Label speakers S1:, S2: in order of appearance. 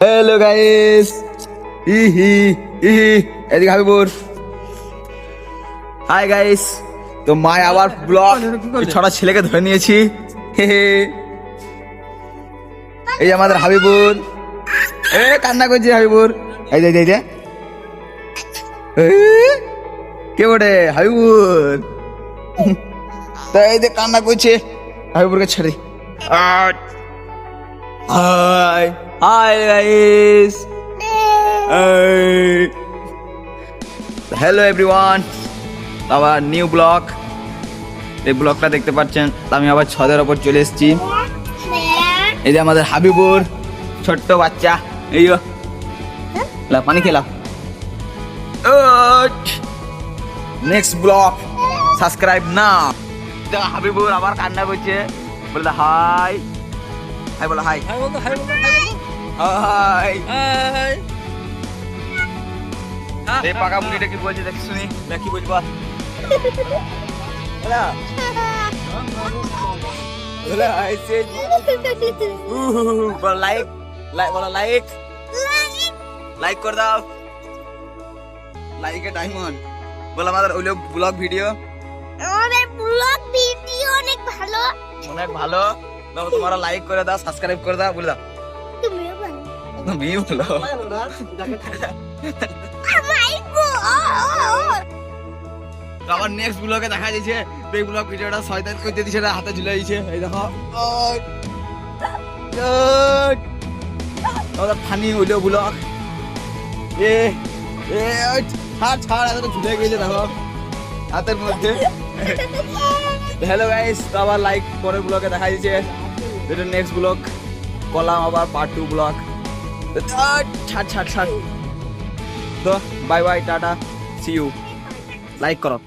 S1: Hello guys ইহি ইহি এদিকে Habibur. Hi guys তো মায় আবার ব্লগ ছটা ছেলেকে ধরে নিয়েছি। হে হে। এই যে আমাদের হাবিবুর। এ কান্না করছে হাবিবুর। এই যে এই যে, এই যে। এ, কে বটে? হাবিবুর। তো এই যে কান্না করছে। হাবিবুরকে ছেড়ে hi hi guys hello everyone আবার নিউ ব্লগ এই ব্লগটা দেখতে পাচ্ছেন আমি আবার ছদের ওপর চলে এসেছি। এই যে আমাদের হাবিবুর ছোট্ট বাচ্চা। এই পানি খেলা নেক্সট ব্লগ সাবস্ক্রাইব না। হাবিবুর আবার কান্না করছে। বলে হাই। হাই বলো হাই।
S2: হাই বলতো হাই হাই
S1: হাই
S2: হাই
S1: পাকা মুড়িটা কি বলছে? দেখি শুনি। না কি বলব হ্যালো হ্যালো আই সে বলো লাইক লাইক বলো লাইক লাইক করে দাও। লাইকে ডায়মন্ড বলো আমাদের ওই ব্লগ ভিডিও
S3: আমাদের ব্লগ ভিডিও অনেক ভালো।
S1: অনেক ভালো। তোমরা লাইক করে দাও সাবস্ক্রাইব করে দাও বলে দাও। আবার নেক্সট দেখা যাচ্ছে। হাতে ঝুলে এই দেখো। ফানি এ ছাড় ঝুলে গেছে, দেখো। হাতের মধ্যে। হ্যালো গাইস আবার লাইক পরের ব্লগে দেখা যাচ্ছে। এটা নেক্সট ব্লগ কলাম আবার পার্ট টু ব্লগ ছাড় ছাড় ছাড়। তো bye bye tata see you like করো।